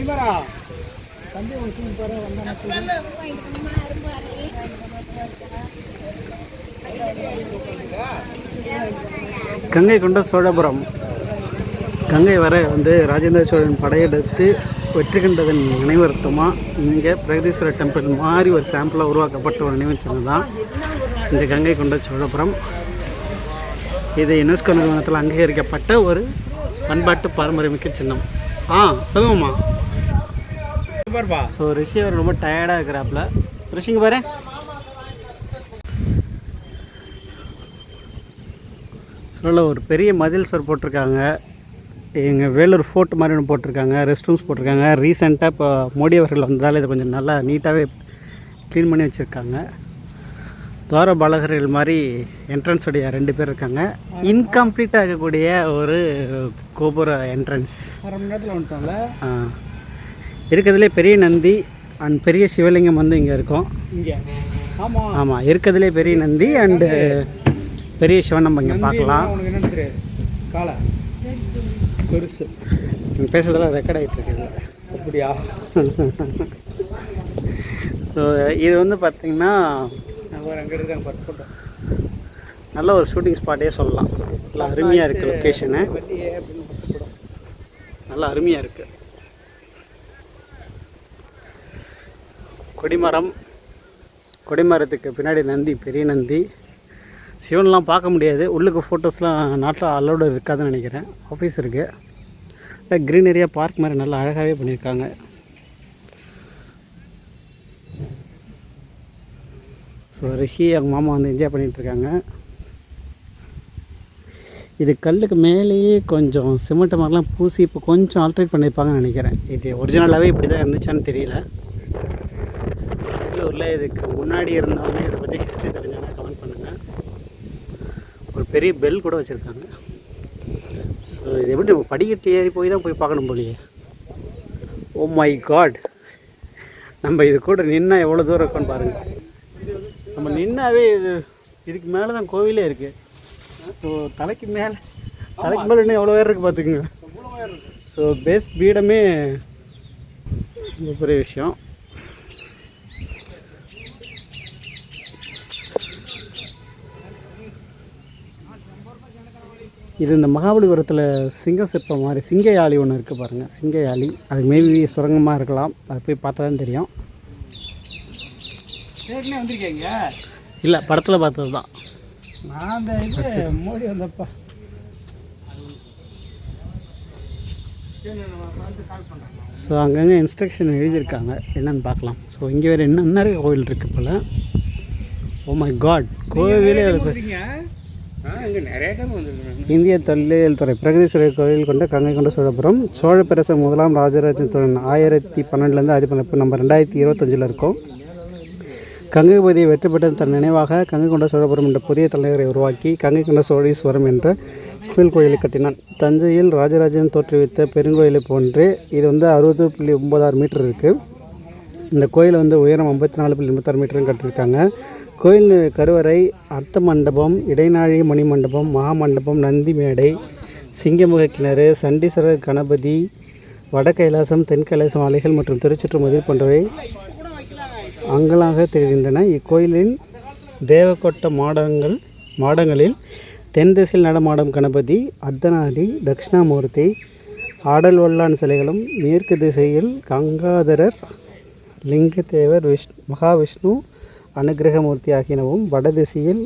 மணிமரா தம்பி உனக்கு பாரு வந்தானா கங்கை கொண்ட சோழபுரம். கங்கை வர வந்து ராஜேந்திர சோழன் படையெடுத்து வெற்றி கண்டதன் நினைவர்த்தமாக இங்கே பிரகதீஸ்வரர் டெம்பிள் மாதிரி ஒரு சாம்பிளாக உருவாக்கப்பட்ட ஒரு நினைவுச்சின்னம் தான் இந்த கங்கை கொண்ட சோழபுரம். இது யுனெஸ்கோ நிறுவனத்தில் அங்கீகரிக்கப்பட்ட ஒரு பண்பாட்டு பாரம்பரியமிக்க சின்னம். ஆ சொல்லுங்கம்மா. பாருப்பா. ஸோ ரிஷிவர் ரொம்ப டயர்டாக இருக்கிறாப்புல. ரிஷிங்க பாரு. சொல்ல ஒரு பெரிய மதில் சுவர் போட்டிருக்காங்க. எங்கள் வேலூர் ஃபோர்ட் மாதிரி ஒன்று போட்டிருக்காங்க. ரெஸ்ட் ரூம்ஸ் போட்டிருக்காங்க. ரீசெண்டாக இப்போ மோடி அவர்கள் வந்ததால் இதை கொஞ்சம் நல்லா நீட்டாகவே க்ளீன் பண்ணி வச்சுருக்காங்க. துவார பாலகர்கள் மாதிரி என்ட்ரன்ஸ் உடைய ரெண்டு பேர் இருக்காங்க. இன்கம்ப்ளீட்டாக இருக்கக்கூடிய ஒரு கோபுர என்ட்ரன்ஸ் அரை மணி நேரத்தில் வந்துட்டோம்ல இருக்கிறதுலே பெரிய நந்தி அண்ட் பெரிய சிவலிங்கம் வந்து இங்கே இருக்கும். இங்கே. ஆமாம் ஆமாம் இருக்கிறதுலே பெரிய நந்தி அண்டு பெரிய சிவன் நம்ம இங்கே பார்க்கலாம். காலை. பெருசு. நீங்கள் பேசுறதெல்லாம் ரெக்கார்ட் ஆகிட்டு இருக்குது. அப்படியா? ஸோ இது வந்து பார்த்திங்கன்னா நல்ல ஒரு ஷூட்டிங் ஸ்பாட்டே சொல்லலாம். நல்லா அருமையாக இருக்குது லொக்கேஷனு நல்லா அருமையாக இருக்குது கொடிமரம். கொடிமரத்துக்கு பின்னாடி நந்தி பெரிய நந்தி. சிவன்லாம் பார்க்க முடியாது. உள்ளுக்கு ஃபோட்டோஸ்லாம் நாட்டில் அலோடு இருக்காதுன்னு நினைக்கிறேன். ஆஃபீஸ் இருக்குது க்ரீனரியாக பார்க் மாதிரி நல்லா அழகாகவே பண்ணியிருக்காங்க. ஸோ ரிஷி அவங்க மாமா வந்து என்ஜாய் பண்ணிகிட்ருக்காங்க. இது கல்லுக்கு மேலேயே கொஞ்சம் சிமெண்ட் மாதிரிலாம் பூசி இப்போ கொஞ்சம் ஆல்ட்ரேட் பண்ணியிருப்பாங்கன்னு நினைக்கிறேன். இது ஒரிஜினலாகவே இப்படி தான் இருந்துச்சான்னு தெரியல. பெங்களூரில் இதுக்கு முன்னாடி இருந்தவங்க இதை பற்றி ஹிஸ்ட்ரி தெரிஞ்சவங்க கமெண்ட் பண்ணுங்கள் ஒரு பெரிய பெல் கூட வச்சுருக்காங்க. ஸோ இது எப்படி நம்ம படிக்கட்டு ஏறி போய் தான் போய் பார்க்கணும் போலியே. ஓ oh மை காட் நம்ம இது கூட நின்னா எவ்வளோ தூரம் இருக்கோன்னு பாருங்கள் நம்ம நின்னாவே இது இதுக்கு மேலே தான் கோவிலே இருக்குது ஸோ தலைக்கு மேலே தலைக்கு மேலே இன்னும் எவ்வளோ பேர் இருக்குது பார்த்துக்குங்க. ஸோ பேஸ் பீடமே ரொம்ப பெரிய விஷயம். இது இந்த மகாபலிபுரத்தில் சிங்க சிற்பம் மாதிரி சிங்க யாழி ஒன்று இருக்குது பாருங்கள் சிங்க யாழி அது மேபி சுரங்கமாக இருக்கலாம். அது போய் பார்த்தா தான் தெரியும். வந்திருக்கீங்க? இல்லை படத்தில் பார்த்தது தான். நான் அந்த இது மோடி வந்தப்பா. ஸோ அங்கங்கே இன்ஸ்ட்ரக்ஷன் எழுதியிருக்காங்க. என்னன்னு பார்க்கலாம். ஸோ இங்கே வேறு என்ன நிறைய கோவில் இருக்குது போல். ஓ மை காட் கோவிலே ஒரு இந்திய தொல்லியல் துறை பிரகதீஸ்வரர் கோயில் கொண்ட கங்கை கொண்ட சோழபுரம் சோழ முதலாம் ராஜராஜ சோழன் ஆயிரத்தி பன்னெண்டுலேருந்து ஆயிரத்தி பன்னெண்டு நம்ம ரெண்டாயிரத்தி இருபத்தஞ்சில் இருக்கோம். கங்கை பகுதியை வெற்றி பெற்ற தன் நினைவாக கங்கை கொண்ட சோழபுரம் என்ற புதிய தலைநகரை உருவாக்கி கங்கை கொண்ட சோழீஸ்வரம் என்ற கோவில் கோயிலை கட்டினான். தஞ்சையில் ராஜராஜன் தோற்றுவித்த பெருங்கோயிலை போன்று இது வந்து அறுபது புள்ளி ஒம்பதாறு மீட்டர் இருக்குது இந்த கோயில் வந்து உயரம் ஐம்பத்தி நாலு புள்ளி எண்பத்தாறு மீட்டரும் கட்டியிருக்காங்க. கோயில் கருவறை அர்த்த மண்டபம் இடைநாழி மணி மண்டபம் மகாமண்டபம் நந்தி மேடை சிங்கமுக கிணறு சண்டீஸ்வரர் கணபதி வட கைலாசம் தென் கைலாசம் அலைகள் மற்றும் திருச்சுற்று போன்றவை அங்கலாக திகழ்கின்றன. இக்கோயிலின் தேவக்கோட்ட மாடங்கள் மாடங்களில் தென் திசையில் நடமாடும் கணபதி அர்த்தநாதி தட்சிணாமூர்த்தி ஆடல் வல்லான் சிலைகளும் மேற்கு திசையில் கங்காதரர் லிங்கத்தேவர் விஷ் மகாவிஷ்ணு அனுகிரகமூர்த்தி ஆகியனவும் வடதிசையில்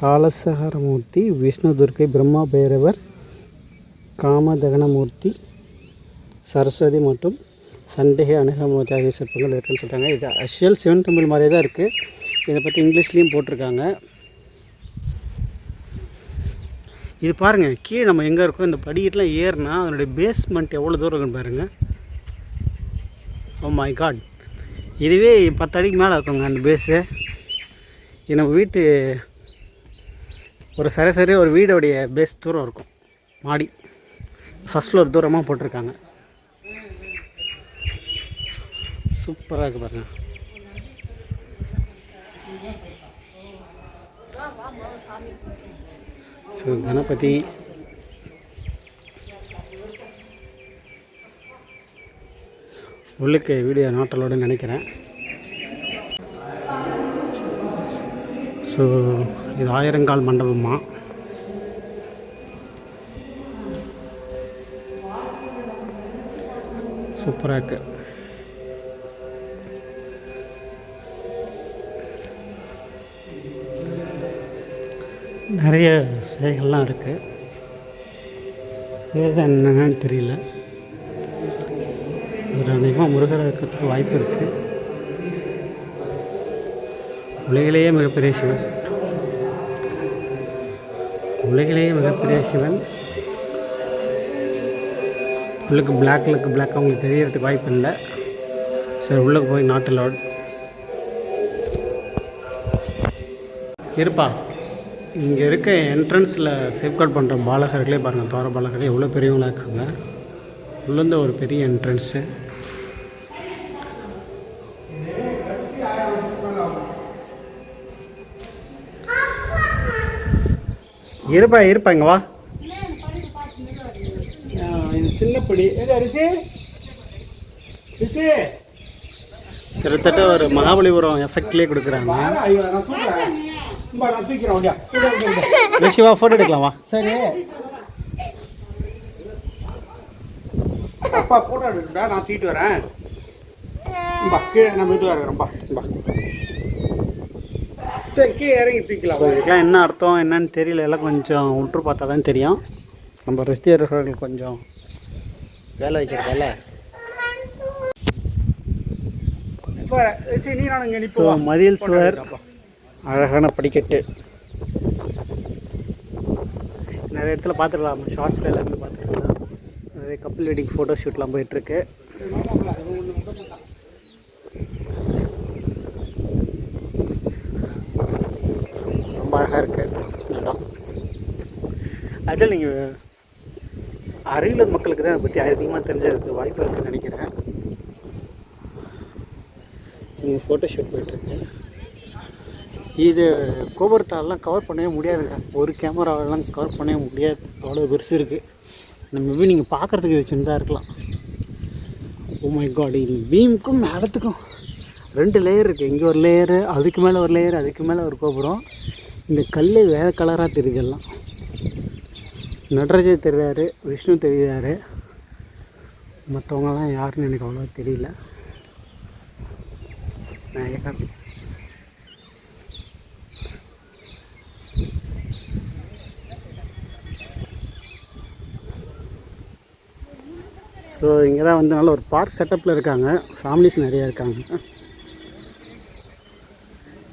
காலசகரமூர்த்தி விஷ்ணு துர்க்கை பிரம்மா பைரவர் காமதகனமூர்த்தி சரஸ்வதி மற்றும் சண்டிகை அனுகமூர்த்தி ஆகிய சிற்பங்கள் இருக்குன்னு சொல்கிறாங்க இது அஷியல் சிவன் டெம்பிள் மாதிரி தான் இருக்குது இதை பற்றி இங்கிலீஷ்லேயும் போட்டிருக்காங்க. இது பாருங்கள் கீழே நம்ம எங்கே இருக்கோ இந்த படிக்கட்டுலாம் ஏறினா அதனுடைய பேஸ்மெண்ட் எவ்வளோ தூரம் இருக்குன்னு பாருங்கள் ஓ oh மை காட் இதுவே பத்து அடிக்கு மேலே இருக்குங்க அந்த பேஸு இது நம்ம வீட்டு ஒரு சராசரி ஒரு வீடோடைய பேஸ் தூரம் இருக்கும். மாடி. ஃபஸ்ட் ஃப்ளோர் தூரமாக போட்டிருக்காங்க. சூப்பராக இருக்குது பாருங்க. ஸோ கணபதி உள்ளுக்கு வீடியோ நாட்டலோடு நினைக்கிறேன். ஸோ இது ஆயிரங்கால் மண்டபமாக சூப்பராக இருக்கு. நிறைய சிலைகள்லாம் இருக்குது இது என்னன்னு தெரியல. அதிகமாக முருகர் இருக்கிறதுக்கு வாய்ப்பு இருக்குது உலகிலேயே மிகப்பெரிய சிவன். உலகிலேயே மிகப்பெரிய சிவன். உள்ளுக்கு பிளாக் லுக்கு பிளாக் அவங்களுக்கு தெரியறதுக்கு வாய்ப்பு இல்லை. சரி உள்ளே போய் நாட்டு லார்ட் இருப்பா. இங்கே இருக்க என்ட்ரன்ஸில் சேஃப்கார்ட் பண்ணுற பாலகர்களே பாருங்கள் தோர பாலகர்களே எவ்வளோ பெரியவங்களாக இருக்காங்க. உள்ளேருந்து ஒரு பெரிய என்ட்ரன்ஸு இருப்பா இருப்பா இங்கே வா. இது சின்ன படி. ஏடா ரிஷி? ரிஷி? கிட்டத்தட்ட ஒரு மகாபலிபுரம் எஃபெக்ட்லேயே கொடுக்குறாங்க. நான் தூக்குறேன் இம்பா, நான் தூக்கிறேன் வண்டியா ரிஷி வா ஃபோட்டோ எடுக்கலாம் வா. சரி. அப்பா போட்டோ எடுக்கடா நான் தூக்கிட்டு வரேன். நம்ம இதுவாக இருக்கிறோம்ப்பா பா சரி கீழே இறங்கி தூக்கலாம் இதுக்கெலாம் என்ன அர்த்தம் என்னன்னு தெரியல. எல்லாம் கொஞ்சம் உற்று பார்த்தா தான் தெரியும். நம்ம கிறிஸ்தியர்கள் கொஞ்சம் வேலை வைக்கிறதால. ஸோ மதில் சுவர் அழகான படிக்கட்டு. நிறைய இடத்துல பார்த்துருக்கலாம். ஷார்ட்ஸில் எல்லாமே பார்த்துருக்கலாம். நிறைய கப்பிள் வெட்டிங் ஃபோட்டோ ஷூட்லாம் போயிட்டுருக்கு. அழகாக இருக்குது இடம் ஆக்சுவலி நீங்கள் அரியலூர் மக்களுக்கு தான் அதை பற்றி அதிகமாக தெரிஞ்சதுக்கு வாய்ப்பு இருக்குன்னு நினைக்கிறேன். இங்கே ஃபோட்டோ ஷூட் போயிட்டுருக்கு இது கோபுரத்தாலெலாம் கவர் பண்ணவே முடியாதுங்க ஒரு கேமராவெல்லாம் கவர் பண்ணவே முடியாது. அவ்வளோ பெருசு இருக்குது நம்ம மேபி நீங்கள் பார்க்குறதுக்கு இது சின்னதாக இருக்கலாம். ஓ மை காட் இது பீமுக்கும் மேலத்துக்கும் ரெண்டு லேயர் இருக்குது இங்கே ஒரு லேயரு அதுக்கு மேலே ஒரு லேயர் அதுக்கு மேலே ஒரு கோபுரம். இந்த கல் வேறு கலராக தெரியுதெல்லாம். நடராஜர் தெரியாரு விஷ்ணு தெரியாரு மற்றவங்கலாம் யாருன்னு எனக்கு அவ்வளோ தெரியல. நான் ஸோ இங்கே தான் வந்து நல்ல ஒரு பார்க் செட்டப்பில் இருக்காங்க. ஃபேமிலிஸ் நிறையா இருக்காங்க.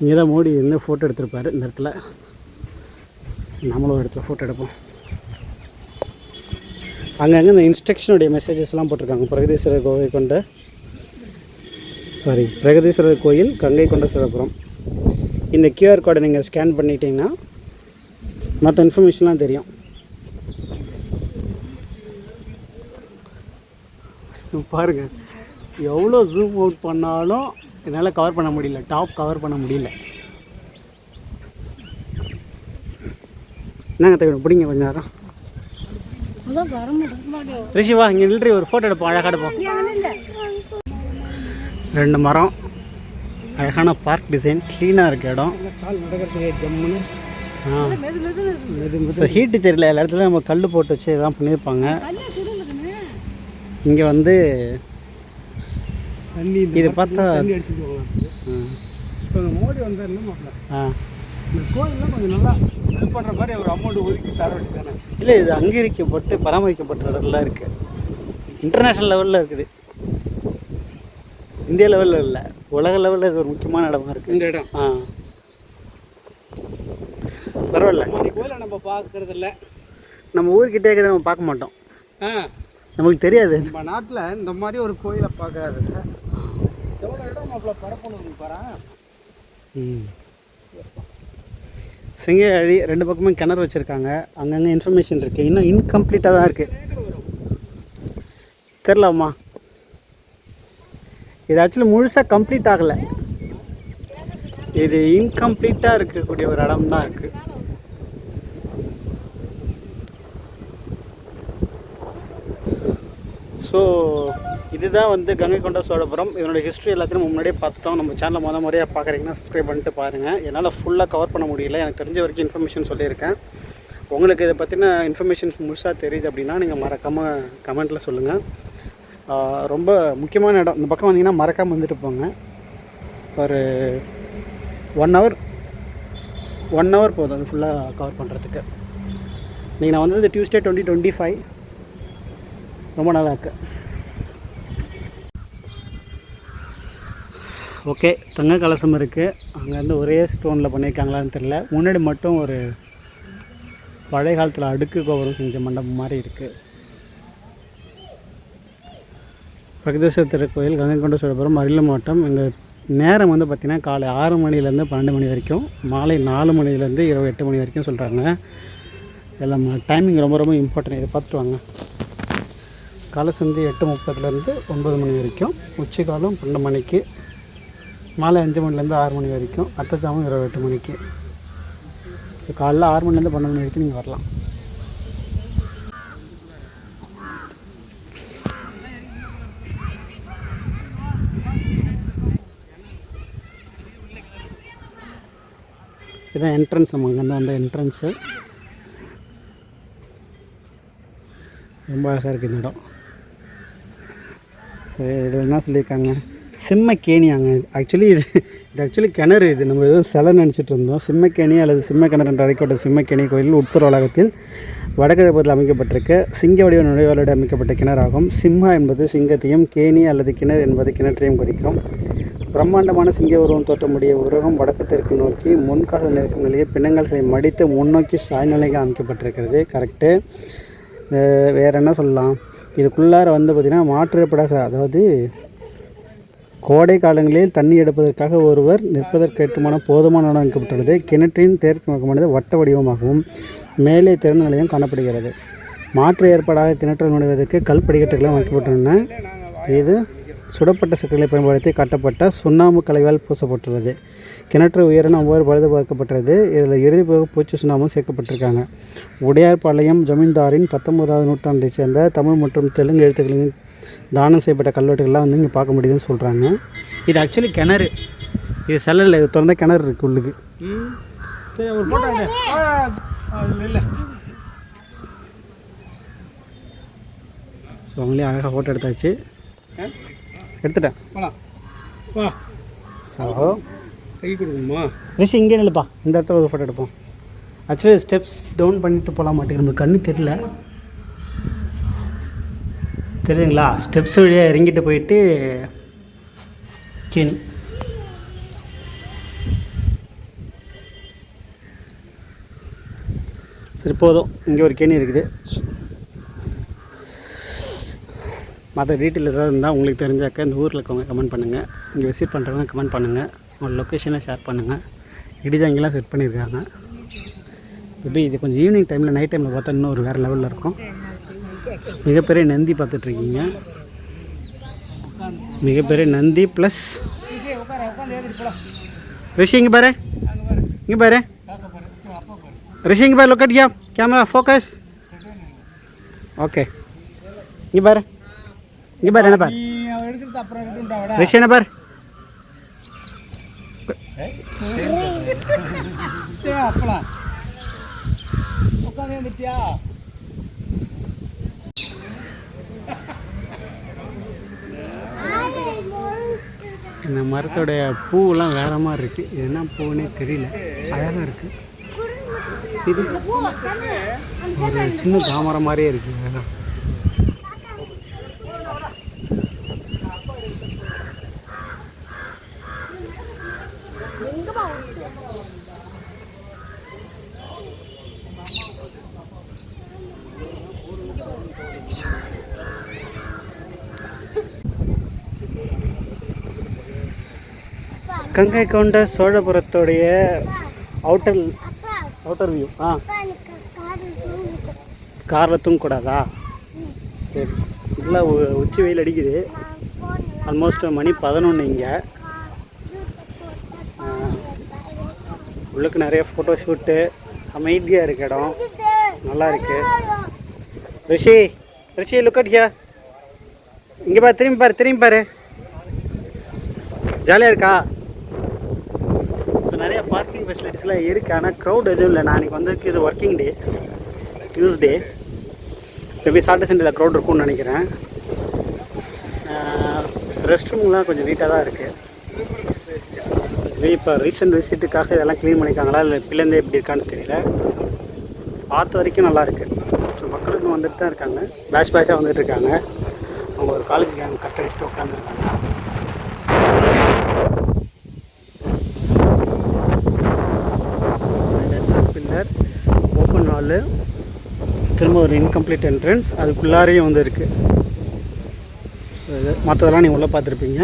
இங்கே தான் மோடி என்ன ஃபோட்டோ எடுத்திருப்பாரு இந்த இடத்துல. நம்மளும் ஒரு இடத்துல ஃபோட்டோ எடுப்போம். அங்கங்கே இந்த இன்ஸ்ட்ரக்ஷனுடைய மெசேஜஸ்லாம் போட்டிருக்காங்க. பிரகதீஸ்வரர் கோவை கொண்ட சாரி பிரகதீஸ்வரர் கோயில் கங்கை கொண்ட சிவபுரம் இந்த கியூஆர் கோடை நீங்கள் ஸ்கேன் பண்ணிட்டீங்கன்னா மற்ற இன்ஃபர்மேஷன்லாம் தெரியும். பாருங்க எவ்வளோ ஜூம் அவுட் பண்ணாலும் என்னால் கவர் பண்ண முடியல. டாப் கவர் பண்ண முடியல. என்னங்க தேவை பிடிங்க கொஞ்ச நேரம். ரிஷி வா இங்கே நில்றி ஒரு ஃபோட்டோ எடுப்போம் அழகாக எடுப்போம். ரெண்டு மரம் அழகான பார்க் டிசைன் க்ளீனாக இருக்க இடம். ஸோ ஹீட்டு தெரியல எல்லா இடத்துலையும் நம்ம கல் போட்டு வச்சு இதெல்லாம் பண்ணியிருப்பாங்க. இங்கே வந்து தண்ணி இது பார்த்தா தண்ணி அடிச்சுட்டு இப்போ இந்த மோடி வந்தார் என்ன மாப்பிள்ள? இந்த கோயில்லாம் கொஞ்சம் நல்லா இது பண்ணுற மாதிரி ஒரு அமௌண்ட் ஒதுக்கி தர வேண்டியதானே இல்லை இது அங்கீகரிக்கப்பட்டு பராமரிக்கப்பட்ட இடத்துல இருக்குது இன்டர்நேஷ்னல் லெவலில் இருக்குது. இந்தியா லெவலில் இல்லை. உலக லெவலில் இது ஒரு முக்கியமான இடமா இருக்குது இந்த இடம்? ஆ. பரவாயில்ல. கோயிலை நம்ம பார்க்கறது இல்லை நம்ம ஊர்கிட்டே இருக்கிறத நம்ம பார்க்க மாட்டோம். ஆ. நம்மளுக்கு தெரியாது. நம்ம நாட்டில் இந்த மாதிரி ஒரு கோயிலை பார்க்கறது எவ்வளோ இடம் மாப்பிள்ள பரப்பணும் பாரு. ம். செங்கையழி ரெண்டு பக்கமும் கிணறு வச்சுருக்காங்க. அங்கங்கே இன்ஃபர்மேஷன் இருக்குது இன்னும் இன்கம்ப்ளீட்டாக தான் இருக்குது தெரிலம்மா இது ஆக்சுவலி முழுசாக கம்ப்ளீட் ஆகலை. இது இன்கம்ப்ளீட்டாக இருக்கக்கூடிய ஒரு இடம் தான் இருக்குது ஸோ இதுதான் வந்து கங்கை கொண்ட சோழபுரம். இதனுடைய ஹிஸ்ட்ரி எல்லாத்தையும் முன்னாடியே பார்த்துட்டோம். நம்ம சேனலை முத முறையாக பார்க்குறீங்கன்னா சப்ஸ்கிரைப் பண்ணிட்டு பாருங்கள் என்னால் ஃபுல்லாக கவர் பண்ண முடியல. எனக்கு தெரிஞ்ச வரைக்கும் இன்ஃபர்மேஷன் சொல்லியிருக்கேன். உங்களுக்கு இதை பற்றின இன்ஃபர்மேஷன்ஸ் முழுசாக தெரியுது அப்படின்னா நீங்கள் மறக்காமல் கமெண்ட்டில் சொல்லுங்கள் ரொம்ப முக்கியமான இடம். இந்த பக்கம் வந்தீங்கன்னா மறக்காமல் வந்துட்டு போங்க. ஒரு ஒன் ஹவர் ஒன் ஹவர் போதும். அது ஃபுல்லாக கவர் பண்ணுறதுக்கு நீங்கள் நான் வந்தது டியூஸ்டே டுவெண்ட்டி டுவெண்ட்டி ஃபைவ் ரொம்ப நல்லா இருக்கு. ஓகே தங்க கலசம் இருக்குது அங்கேருந்து ஒரே ஸ்டோனில் பண்ணியிருக்காங்களான்னு தெரில முன்னாடி மட்டும் ஒரு பழைய காலத்தில் அடுக்கு கோபுரம் செஞ்ச மண்டபம் மாதிரி இருக்குது பிரகதேஸ்வர திருக்கோயில் கங்கை கொண்ட சோழபுரம் அரியலூர் மாவட்டம். இந்த நேரம் வந்து பார்த்திங்கன்னா காலை ஆறு மணிலேருந்து பன்னெண்டு மணி வரைக்கும் மாலை நாலு மணிலேருந்து இரவு எட்டு மணி வரைக்கும் சொல்கிறாங்க எல்லாம் டைமிங் ரொம்ப ரொம்ப இம்பார்ட்டன்ட் இதை பார்த்துட்டு வாங்க. காலை சந்தி எட்டு முப்பதுலேருந்து ஒன்பது மணி வரைக்கும் உச்சிக்காலம் பன்னெண்டு மணிக்கு மாலை அஞ்சு மணிலேருந்து ஆறு மணி வரைக்கும் அத்தச்சாமும் இரவு எட்டு மணிக்கு. ஸோ காலைல ஆறு மணிலேருந்து பன்னெண்டு மணி வரைக்கும் நீங்கள் வரலாம். இதுதான் என்ட்ரன்ஸ் நம்ம அங்கேருந்து வந்த என்ட்ரன்ஸு ரொம்ப அழகாக இருக்குது இந்த இடம். இதில் என்ன சொல்லியிருக்காங்க. சிம்மக்கேணி ஆக்சுவலி இது இது ஆக்சுவலி கிணறு இது. நம்ம ஏதோ சிலை நினச்சிட்டு இருந்தோம். சிம்மக்கேணி அல்லது சிம்ம கிணறு என்று அழைக்கப்பட்ட சிம்மக்கேணி கோயில் உட்புற வளாகத்தில் வடகிழக்கு பகுதியில் அமைக்கப்பட்டிருக்க. சிங்க வடிவ நுழைவாளோடு அமைக்கப்பட்ட கிணறாகும். சிம்ஹா என்பது சிங்கத்தையும் கேணி அல்லது கிணறு என்பது கிணற்றையும் குறிக்கும். பிரம்மாண்டமான சிங்க உருவம் தோற்றமுடைய உருவம் வடக்கத்திற்கு நோக்கி முன்கால நிற்கும் நிலையில் பிணங்கல்களை மடித்து முன்னோக்கி சாய்நிலைகள் அமைக்கப்பட்டிருக்கிறது. கரெக்டு வேறு என்ன சொல்லலாம்? இதுக்குள்ளார வந்து பார்த்திங்கன்னா மாற்றுப்படாக அதாவது கோடை காலங்களில் தண்ணி எடுப்பதற்காக ஒருவர் நிற்பதற்கேற்றமான போதுமான இடம் அமைக்கப்பட்டுள்ளது கிணற்றின் தேர்க்கு முகமானது வட்ட வடிவமாகவும் மேலே திறந்த நிலையும் காணப்படுகிறது. மாற்று ஏற்பாடாக கிணற்றில் நுழைவதற்கு கல் படிக்கட்டுகளும் அமைக்கப்பட்டுள்ளன. இது சுடப்பட்ட சக்கரங்களை பயன்படுத்தி கட்டப்பட்ட சுண்ணாம்பு கலைவால் பூசப்பட்டுள்ளது. கிணற்று உயரம் ஒவ்வொரு பழுது பார்க்கப்பட்டது இதில் இறுதி போக பூச்சி சுண்ணாம்பும் சேர்க்கப்பட்டிருக்காங்க. உடையார்பாளையம் ஜமீன்தாரின் பத்தொன்பதாவது நூற்றாண்டைச் சேர்ந்த தமிழ் மற்றும் தெலுங்கு எழுத்துக்களின் தானம் செய்யப்பட்ட கல்வெட்டுகள்லாம் வந்து இங்கே பார்க்க முடியுதுன்னு சொல்கிறாங்க இது ஆக்சுவலி கிணறு. இது செல்லல இது திறந்த கிணறு இருக்குது உள்ளுக்கு. ஸோ அவங்களே அழகாக ஃபோட்டோ எடுத்தாச்சு. எடுத்துட்டேன். ஸோ கை கொடுக்குமா ரிஷி இங்கே நில்லுப்பா. இந்த இடத்துல ஒரு ஃபோட்டோ எடுப்போம். ஆக்சுவலி ஸ்டெப்ஸ் டவுன் பண்ணிட்டு போகலாம் மாட்டேங்குது. நமக்கு கண்ணு தெரியல. தெரியுதுங்களா? ஸ்டெப்ஸ் வழியாக இறங்கிட்டு போயிட்டு கேணி சரி போதும். இங்கே ஒரு கேணி இருக்குது. மற்ற டீட்டெயில் ஏதாவது இருந்தால் உங்களுக்கு தெரிஞ்சாக்க இந்த ஊரில் இருக்கவங்க கமெண்ட் பண்ணுங்கள் இங்கே விசிட் பண்ணுறவங்க கமெண்ட் பண்ணுங்கள் உங்களோட லொக்கேஷனை ஷேர் பண்ணுங்கள் இடிதாங்கெல்லாம் செட் பண்ணியிருக்காங்க இப்போ இது கொஞ்சம் ஈவினிங் டைமில் நைட் டைமில் பார்த்தா இன்னும் ஒரு வேறு லெவலில் இருக்கும். மிகப்பெரிய நந்தி பார்த்துட்ருக்கீங்க மிகப்பெரிய நந்தி ப்ளஸ் ரிஷி இங்கே பாரு. இங்கே பாரு. ரிஷி இங்கே பாரு லொக்கட் கியா கேமரா ஃபோக்கஸ் ஓகே இங்கே பாரு. இங்கே பாரு என்ன பாரு? ரிஷி என்ன பாரு? அப்பலாம் உட்காந்து இந்த மரத்தோடைய பூவெல்லாம் வேற மாதிரி இருக்குது இது என்ன பூன்னே தெரியல. அழகாக இருக்குது இது ஒரு சின்ன தாமரை மாதிரியே இருக்குது அழகா கங்கை கொண்ட சோழபுரத்துடைய அவுட்டர் அவுட்டர் வியூ ஆ. காரில் தூங்கக்கூடாதா? சரி. நல்லா உ- உச்சி வெயில் அடிக்குது. ஆல்மோஸ்ட் மணி பதினொன்று இங்கே. உள்ளுக்கு நிறைய ஃபோட்டோ ஷூட்டு அமைதியாக இருக்கு இடம். நல்லா இருக்கு. Rishi Rishi look at here இங்கே பாரு திரும்பி பாரு திரும்பி பாரு. ஜாலியாக இருக்கா? பார்க்கிங் ஃபெசிலிட்டிஸ்லாம் இருக்குது ஆனால் க்ரௌட் எதுவும் இல்லை. நான் அன்றைக்கி வந்து இது working day Tuesday maybe Saturday சண்டேல க்ரௌட் இருக்கும்னு நினைக்கிறேன். ரெஸ்ட் ரூம்லாம் கொஞ்சம் நீட்டாக தான் இருக்குது இப்போ ரீசெண்ட் விசிட்டுக்காக இதெல்லாம் க்ளீன் பண்ணியிருக்காங்களா? இல்லை பிள்ளைந்தே எப்படி இருக்கான்னு தெரியல. பார்த்த வரைக்கும் நல்லா இருக்குது ஸோ மக்களுக்கு வந்துட்டு தான் இருக்காங்க. பேட்ச் பேட்சாக வந்துட்டு இருக்காங்க. அவங்க ஒரு காலேஜ் கேங் கட் அடிச்சுட்டு உட்காந்துருக்காங்க திரும்ப ஒரு இன்கம்ப்ளீட் என்ட்ரன்ஸ் அதுக்குள்ளாரையும் வந்து இருக்குது மற்றதெல்லாம் நீங்கள் உள்ளே பார்த்துருப்பீங்க.